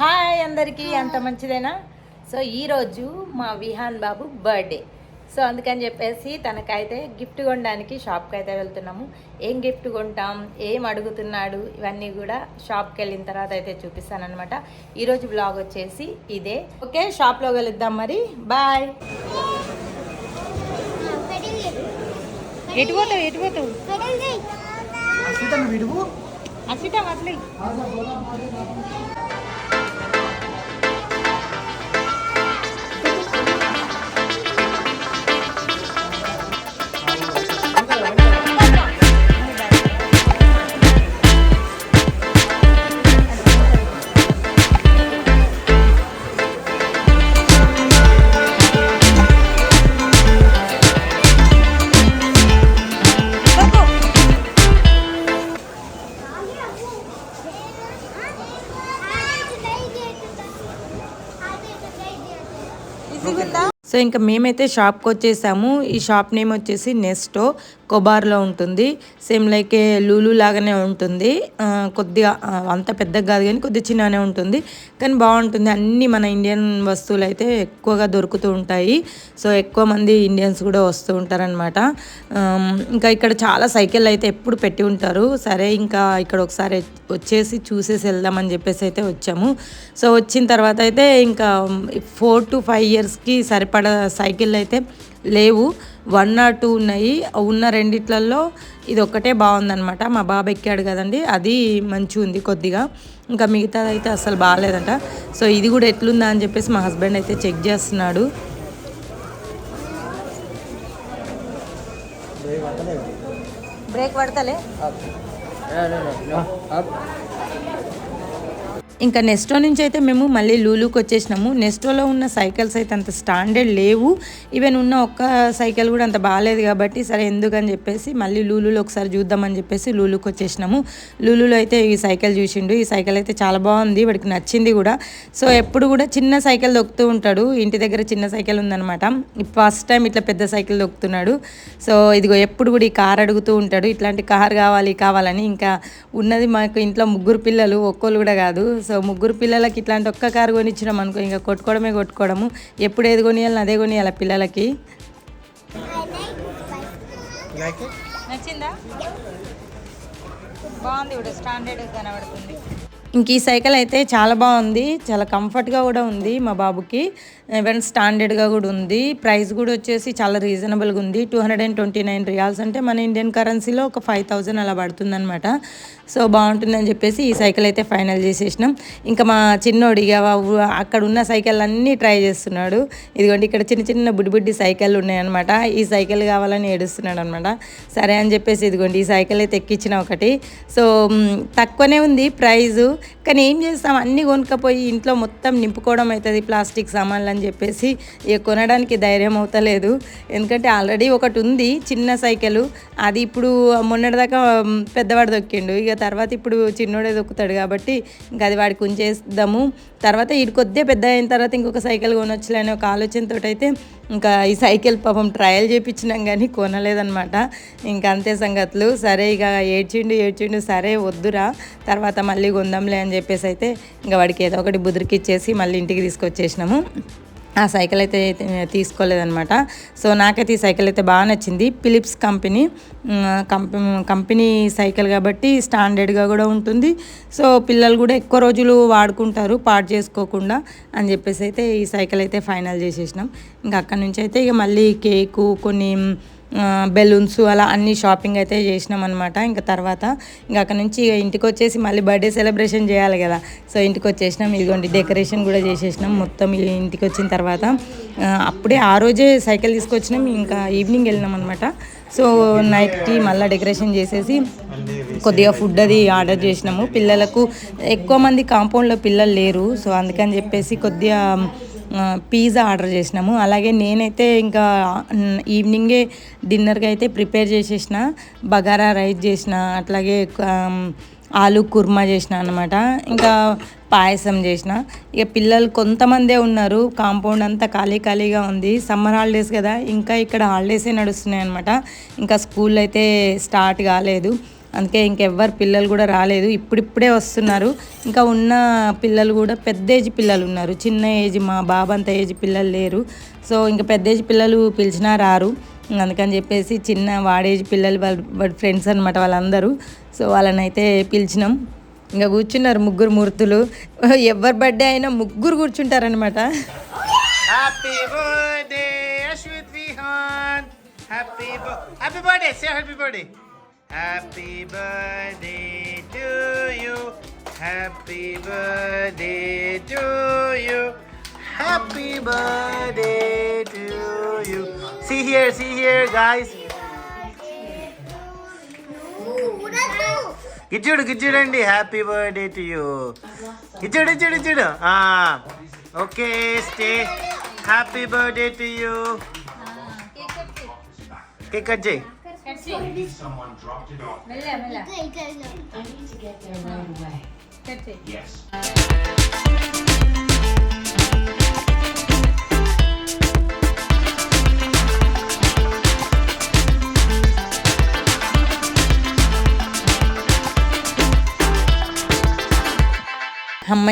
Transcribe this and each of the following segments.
Hi అందరికీ అంత మంచిదేనా? సో ఈరోజు మా విహాన్ బాబు బర్త్డే. సో అందుకని చెప్పేసి తనకైతే గిఫ్ట్ కొనడానికి షాప్కి అయితే వెళ్తున్నాము. ఏం గిఫ్ట్ కొంటాం ఏం అడుగుతున్నాడు ఇవన్నీ కూడా షాప్కి వెళ్ళిన తర్వాత అయితే చూపిస్తానమాట ఈరోజు బ్లాగ్ వచ్చేసి ఇదే. ఓకే షాప్లో కలుద్దాం మరి. బాయ్. ఎటు పోతావు ఎటు పోతావు? విడువు అసిటం అసలు 지금 나 సో ఇంకా మేమైతే షాప్కి వచ్చేసాము. ఈ షాప్ నేమ్ వచ్చేసి నెస్టో కొబార్లో ఉంటుంది. సేమ్ లైక్ లూలు లాగానే ఉంటుంది. కొద్దిగా అంత పెద్దగా కాదు కానీ కొద్ది చిన్నగానే ఉంటుంది. కానీ బాగుంటుంది. అన్నీ మన ఇండియన్ వస్తువులు అయితే ఎక్కువగా దొరుకుతూ ఉంటాయి. సో ఎక్కువ మంది ఇండియన్స్ కూడా వస్తూ ఉంటారనమాట ఇంకా ఇక్కడ చాలా సైకిల్ అయితే ఎప్పుడు పెట్టి ఉంటారు. సరే ఇంకా ఇక్కడ ఒకసారి వచ్చేసి చూసేసి వెళ్దామని చెప్పేసి అయితే వచ్చాము. సో వచ్చిన తర్వాత అయితే ఇంకా ఫోర్ టు ఫైవ్ ఇయర్స్కి సరిపడ సైకిల్ అయితే లేవు వన్ ఆర్ టూ ఉన్నాయి ఉన్న రెండిట్లలో ఇది ఒక్కటే బాగుందనమాట మా బాబు ఎక్కాడు కదండి అది మంచిగా ఉంది కొద్దిగా ఇంకా మిగతాది అయితే అసలు బాగాలేదంట సో ఇది కూడా ఎట్లుందా అని చెప్పేసి మా హస్బెండ్ అయితే చెక్ చేస్తున్నాడు బ్రేక్ పడతలే ఇంకా నెస్టో నుంచి అయితే మేము మళ్ళీ లూలుకి వచ్చేసినాము. నెస్టోలో ఉన్న సైకిల్స్ అయితే అంత స్టాండర్డ్ లేవు. ఈవెన్ ఉన్న ఒక్క సైకిల్ కూడా అంత బాగాలేదు కాబట్టి సరే ఎందుకని చెప్పేసి మళ్ళీ లూలులో ఒకసారి చూద్దామని చెప్పేసి లూలుకి వచ్చేసినాము. లూలులో అయితే ఈ సైకిల్ చూసిండు. ఈ సైకిల్ అయితే చాలా బాగుంది. వాడికి నచ్చింది కూడా. సో ఎప్పుడు కూడా చిన్న సైకిల్ దొక్కుతూ ఉంటాడు. ఇంటి దగ్గర చిన్న సైకిల్ ఉందనమాట ఫస్ట్ టైం ఇట్లా పెద్ద సైకిల్ దొక్కుతున్నాడు. సో ఇదిగో ఎప్పుడు కూడా ఈ కార్ అడుగుతూ ఉంటాడు. ఇట్లాంటి కార్ కావాలి కావాలని. ఇంకా ఉన్నది మాకు ఇంట్లో ముగ్గురు పిల్లలు ఒక్కోళ్ళు కూడా కాదు. సో ముగ్గురు పిల్లలకి ఇట్లాంటి ఒక్క కారు కొనిచ్చినాం అనుకో ఇంకా కొట్టుకోవడమే కొట్టుకోవడము. ఎప్పుడు ఏది కొనియాలని అదే కొనియాలి పిల్లలకి. నచ్చిందా? బాగుంది ఇప్పుడు స్టాండర్డ్ కనబడుతుంది. ఇంక ఈ సైకిల్ అయితే చాలా బాగుంది. చాలా కంఫర్ట్గా కూడా ఉంది మా బాబుకి. ఈవెన్ స్టాండర్డ్గా కూడా ఉంది. ప్రైస్ కూడా వచ్చేసి చాలా రీజనబుల్గా ఉంది. Two hundred and twenty nine riyals అంటే మన ఇండియన్ కరెన్సీలో ఒక ఫైవ్ థౌజండ్ అలా పడుతుందనమాట సో బాగుంటుందని చెప్పేసి ఈ సైకిల్ అయితే ఫైనల్ చేసేసినాం. ఇంకా మా చిన్నోడు ఇక అక్కడ ఉన్న సైకిల్ అన్నీ ట్రై చేస్తున్నాడు. ఇదిగోండి ఇక్కడ చిన్న చిన్న బుడ్డి బుడ్డి సైకిల్ ఉన్నాయన్నమాట. ఈ సైకిల్ కావాలని ఏడుస్తున్నాడు అనమాట సరే అని చెప్పేసి ఇదిగోండి ఈ సైకిల్ అయితే ఎక్కించిన ఒకటి. సో తక్కువనే ఉంది ప్రైజు. కానీ ఏం చేస్తాం? అన్నీ కొనుక్కపోయి ఇంట్లో మొత్తం నింపుకోవడం అవుతుంది ప్లాస్టిక్ సామాన్లు అని చెప్పేసి ఇక కొనడానికి ధైర్యం అవుతలేదు. ఎందుకంటే ఆల్రెడీ ఒకటి ఉంది చిన్న సైకిల్. అది ఇప్పుడు మొన్నటిదాకా పెద్దవాడు దొక్కిండు. ఇక తర్వాత ఇప్పుడు చిన్నోడే దొక్కుతాడు కాబట్టి ఇంకా అది వాడికి ఉంచేద్దాము. తర్వాత ఇది కొద్దిగా పెద్ద అయిన తర్వాత ఇంకొక సైకిల్ కొనొచ్చులే అనే ఒక ఆలోచనతో అయితే ఇంకా ఈ సైకిల్ పాపం ట్రయల్ చేయించినాం కానీ కొనలేదన్నమాట. ఇంకా అంతే సంగతులు. సరే ఇక ఏడ్చిండు ఏడ్చిండు సరే వద్దురా తర్వాత మళ్ళీ కొందాంలే అని చెప్పేసి అయితే ఇంకా వాడికి ఏదో ఒకటి బుదిరికి ఇచ్చేసి మళ్ళీ ఇంటికి తీసుకొచ్చేసినాము. ఆ సైకిల్ అయితే తీసుకోలేదనమాట సో నాకైతే ఈ సైకిల్ అయితే బాగా నచ్చింది. Philips company company company cycle కాబట్టి స్టాండర్డ్గా కూడా ఉంటుంది. సో పిల్లలు కూడా ఎక్కువ రోజులు వాడుకుంటారు పాడు చేసుకోకుండా అని చెప్పేసి అయితే ఈ సైకిల్ అయితే ఫైనల్ చేసేసినాం. ఇంకా అక్కడ నుంచి అయితే ఇక మళ్ళీ కేకు కొన్ని బెలూన్స్ అలా అన్ని షాపింగ్ అయితే చేసినాం అనమాట ఇంకా తర్వాత ఇంకా అక్కడ నుంచి ఇంటికి వచ్చేసి మళ్ళీ బర్త్డే సెలబ్రేషన్ చేయాలి కదా. సో ఇంటికి వచ్చేసినాం ఇదిగోండి డెకరేషన్ కూడా చేసేసినాం. మొత్తం ఇంటికి వచ్చిన తర్వాత అప్పుడే ఆ రోజే సైకిల్ తీసుకొచ్చినాం. ఇంకా ఈవినింగ్ వెళ్ళినాం అనమాట సో నైట్కి మళ్ళీ డెకరేషన్ చేసేసి కొద్దిగా ఫుడ్ అది ఆర్డర్ చేసినాము. పిల్లలకు ఎక్కువ మంది కాంపౌండ్లో పిల్లలు లేరు. సో అందుకని చెప్పేసి కొద్దిగా పిజ్జా ఆర్డర్ చేసినాము. అలాగే నేనైతే ఇంకా ఈవినింగే డిన్నర్కి అయితే ప్రిపేర్ చేసేసిన బగారా రైస్ చేసిన అట్లాగే ఆలు కుర్మా చేసిన అనమాట ఇంకా పాయసం చేసిన. ఇక పిల్లలు కొంతమందే ఉన్నారు. కాంపౌండ్ అంతా ఖాళీ ఖాళీగా ఉంది. సమ్మర్ హాలిడేస్ కదా. ఇంకా ఇక్కడ హాలిడేసే నడుస్తున్నాయి అనమాట ఇంకా స్కూల్ అయితే స్టార్ట్ కాలేదు. అందుకే ఇంకెవ్వరు పిల్లలు కూడా రాలేదు. ఇప్పుడిప్పుడే వస్తున్నారు. ఇంకా ఉన్న పిల్లలు కూడా పెద్ద ఏజ్ పిల్లలు ఉన్నారు. చిన్న ఏజ్ మా బాబంత ఏజ్ పిల్లలు లేరు. సో ఇంకా పెద్ద ఏజ్ పిల్లలు పిలిచినా రారు. అందుకని చెప్పేసి చిన్న వాడేజ్ పిల్లలు వాళ్ళ ఫ్రెండ్స్ అనమాట వాళ్ళందరూ. సో వాళ్ళని అయితే పిలిచినాం. ఇంకా కూర్చున్నారు ముగ్గురు మూర్తులు. ఎవరి బర్త్డే అయినా ముగ్గురు కూర్చుంటారనమాట happy birthday, happy Vihan. Birthday happy birthday. Happy birthday to you. Happy birthday to you. Happy birthday to you. See here, see here, guys. గిచ్చుడు గిచ్చుడండి happy birthday to you ఇచ్చుడు ఇచ్చుడు ఇచ్చుడు okay stay happy birthday to you cake cut చేయి maybe someone dropped it off. மெல்ல மெல்ல I need to get there right away. Yes.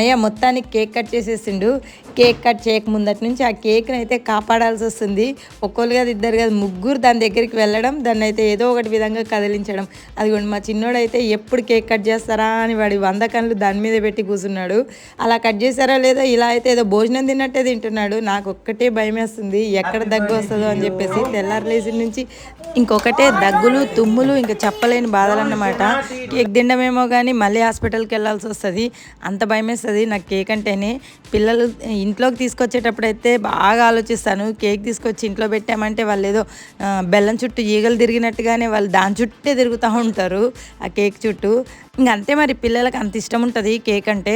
అమ్మయ్య మొత్తానికి cake cut చేసేసిండు. Cake cut చేయక ముందటి నుంచి ఆ కేక్ని అయితే కాపాడాల్సి వస్తుంది. ఒక్కరు కాదు ఇద్దరు కాదు ముగ్గురు దాని దగ్గరికి వెళ్ళడం దాన్ని అయితే ఏదో ఒకటి విధంగా కదిలించడం. అదిగోండి మా చిన్నోడు అయితే ఎప్పుడు కేక్ కట్ చేస్తారా అని వాడి వంద కళ్ళు దాని మీద పెట్టి కూర్చున్నాడు. అలా కట్ చేశారా లేదో? ఇలా అయితే ఏదో భోజనం తిన్నట్టే తింటున్నాడు. నాకు ఒక్కటే భయం వేస్తుంది. ఎక్కడ దగ్గు వస్తుందో అని చెప్పేసి తెల్లారలేసి నుంచి ఇంకొకటే దగ్గులు తుమ్ములు ఇంకా చెప్పలేని బాధలు అన్నమాట. కేక్ తినడమేమో కానీ మళ్ళీ హాస్పిటల్కి వెళ్ళాల్సి వస్తుంది. అంత భయం వేస్తుంది. నాకు కేక్ అంటేనే పిల్లలు ఇంట్లోకి తీసుకొచ్చేటప్పుడైతే బాగా ఆలోచిస్తాను. కేక్ తీసుకొచ్చి ఇంట్లో పెట్టామంటే వాళ్ళు ఏదో బెల్లం చుట్టూ ఈగలు తిరిగినట్టుగానే వాళ్ళు దాని చుట్టే తిరుగుతూ ఉంటారు. ఆ కేక్ చుట్టూ. ఇంక అంతే మరి పిల్లలకి అంత ఇష్టం ఉంటుంది కేక్ అంటే.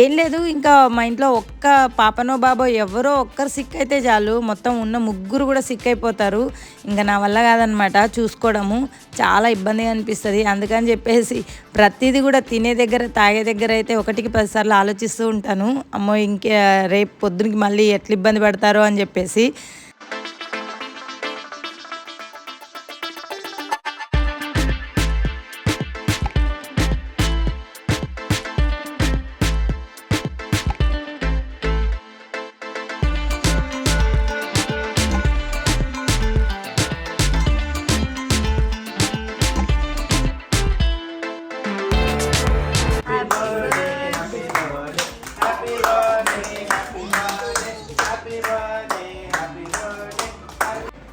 ఏం లేదు ఇంకా మా ఇంట్లో ఒక్క పాపనో బాబో ఎవరో ఒక్కరు సిక్ అయితే చాలు. మొత్తం ఉన్న ముగ్గురు కూడా సిక్ అయిపోతారు. ఇంకా నా వల్ల కాదనమాట చూసుకోవడము. చాలా ఇబ్బందిగా అనిపిస్తుంది. అందుకని చెప్పేసి ప్రతిదీ కూడా తినే దగ్గర తాగే దగ్గర అయితే ఒకటికి పదిసార్లు ఆలోచిస్తూ ఉంటాను. అమ్మో ఇంకే రేపు పొద్దునకి మళ్ళీ ఎట్లా ఇబ్బంది పడతారో అని చెప్పేసి.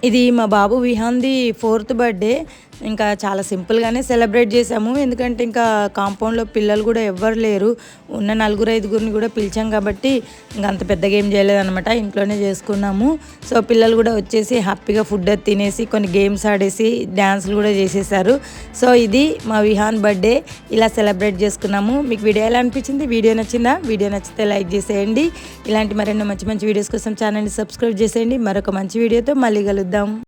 ఇది మా బాబు విహాన్ది ఫోర్త్ బర్త్డే. ఇంకా చాలా సింపుల్గానే సెలబ్రేట్ చేసాము ఎందుకంటే ఇంకా కాంపౌండ్లో పిల్లలు కూడా ఎవ్వరు లేరు. ఉన్న నలుగురు ఐదుగురిని కూడా పిలిచాం కాబట్టి ఇంకా అంత పెద్దగా ఏం చేయలేదన్నమాట. ఇంట్లోనే చేసుకున్నాము. సో పిల్లలు కూడా వచ్చేసి హ్యాపీగా ఫుడ్ అది తినేసి కొన్ని గేమ్స్ ఆడేసి డ్యాన్స్లు కూడా చేసేసారు. సో ఇది మా విహాన్ బర్త్డే. ఇలా సెలబ్రేట్ చేసుకున్నాము. మీకు వీడియో ఎలా అనిపించింది? వీడియో నచ్చిందా? వీడియో నచ్చితే లైక్ చేసేయండి. ఇలాంటి మరెన్నో మంచి మంచి వీడియోస్ కోసం ఛానల్ని సబ్స్క్రైబ్ చేసేయండి. మరొక మంచి వీడియోతో మళ్ళీ కలుద్దాం.